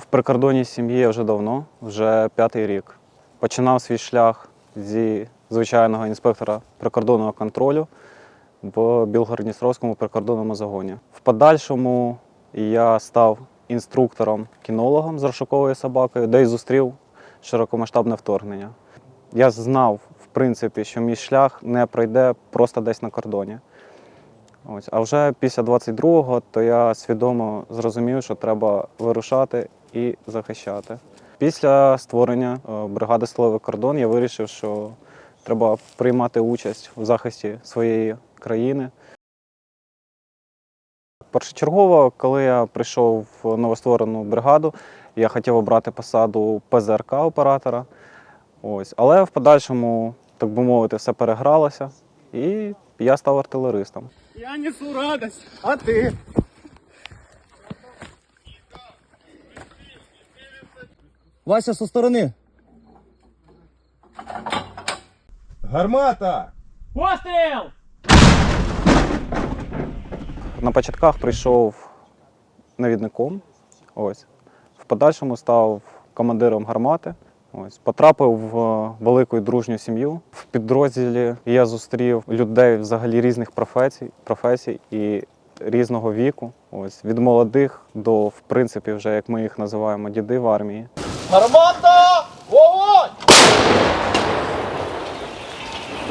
В прикордонній сім'ї вже давно, вже п'ятий рік. Починав свій шлях зі звичайного інспектора прикордонного контролю в Білгород-Дністровському прикордонному загоні. В подальшому я став інструктором кінологом з розшуковою собакою, де й зустрів широкомасштабне вторгнення. Я знав, в принципі, що мій шлях не пройде просто десь на кордоні. Ось. А вже після 22-го то я свідомо зрозумів, що треба вирушати і захищати. Після створення е, бригади Сталевий кордон я вирішив, що треба приймати участь в захисті своєї країни. Першочергово, коли я прийшов в новостворену бригаду, я хотів обрати посаду ПЗРК оператора. Ось. Але в подальшому, так би мовити, все перегралося, і я став артилеристом. Я несу радость, а ты? Вася со сторони. Гармата! Пострел! На початках прийшов навідником. Ось. В подальшому став командиром гармати. Ось. Потрапив в велику і дружню сім'ю. В підрозділі я зустрів людей взагалі різних професій, професій і різного віку. Ось. Від молодих до, в принципі, вже як ми їх називаємо, діди в армії. Гармата! Вогонь!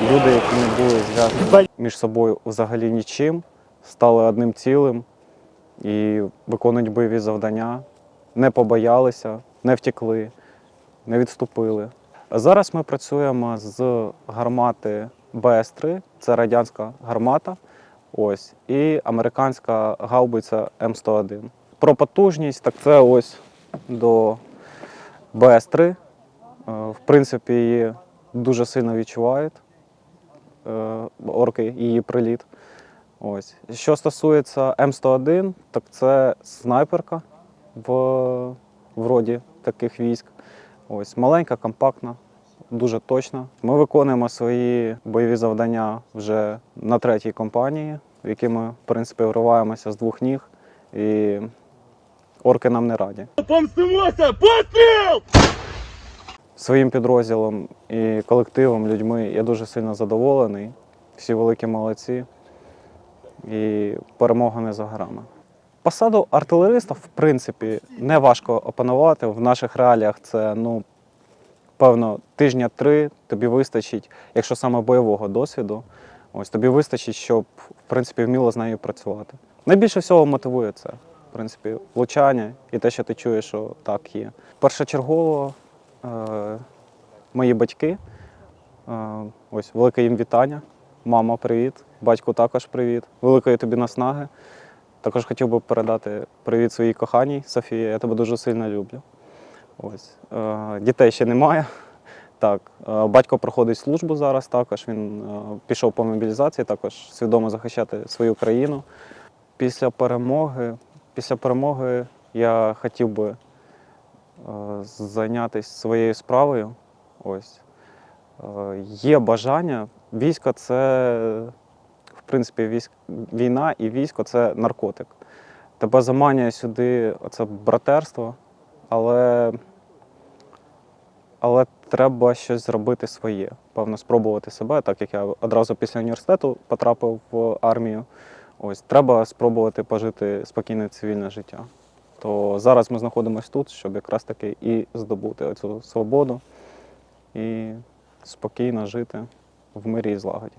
Люди, які не були зв'язані між собою взагалі нічим, стали одним цілим і виконують бойові завдання, не побоялися, не втекли, не відступили. Зараз ми працюємо з гармати БС-3, це радянська гармата, ось, і американська гаубиця М101. Про потужність, так це ось до БС-3. Е, В принципі, її дуже сильно відчувають е, орки її приліт. Ось. Що стосується М101, так це снайперка в, в роді таких військ. Ось. Маленька, компактна, дуже точна. Ми виконуємо свої бойові завдання вже на третій компанії, в які ми, в принципі, вриваємося з двох ніг. І орки нам не раді. Помстимося! Пострел! Своїм підрозділом і колективом, людьми я дуже сильно задоволений. Всі великі молодці. І перемога не за горами. Посаду артилериста, в принципі, не важко опанувати. В наших реаліях це, ну, певно, тижня три тобі вистачить, якщо саме бойового досвіду, ось тобі вистачить, щоб в принципі вміло з нею працювати. Найбільше всього мотивує це, принципі, влучання і те, що ти чуєш, що так є. Першочергово е, мої батьки. Е, ось велике їм вітання. Мама, привіт. Батьку також привіт. Великої тобі наснаги. Також хотів би передати привіт своїй коханій Софії. Я тебе дуже сильно люблю. Ось. Е, дітей ще немає. Так, е, батько проходить службу зараз також. Він е, пішов по мобілізації, також свідомо захищати свою країну. Після перемоги, після перемоги я хотів би е, зайнятися своєю справою. Ось. Е, Є бажання. Військо це, в принципі, військ, війна і військо це наркотик. Тебе заманює сюди це братерство, але, але треба щось зробити своє. Певно, спробувати себе, так як я одразу після університету потрапив в армію. Ось треба спробувати пожити спокійне цивільне життя. То зараз ми знаходимося тут, щоб якраз таки і здобути цю свободу і спокійно жити в мирі і злагоді.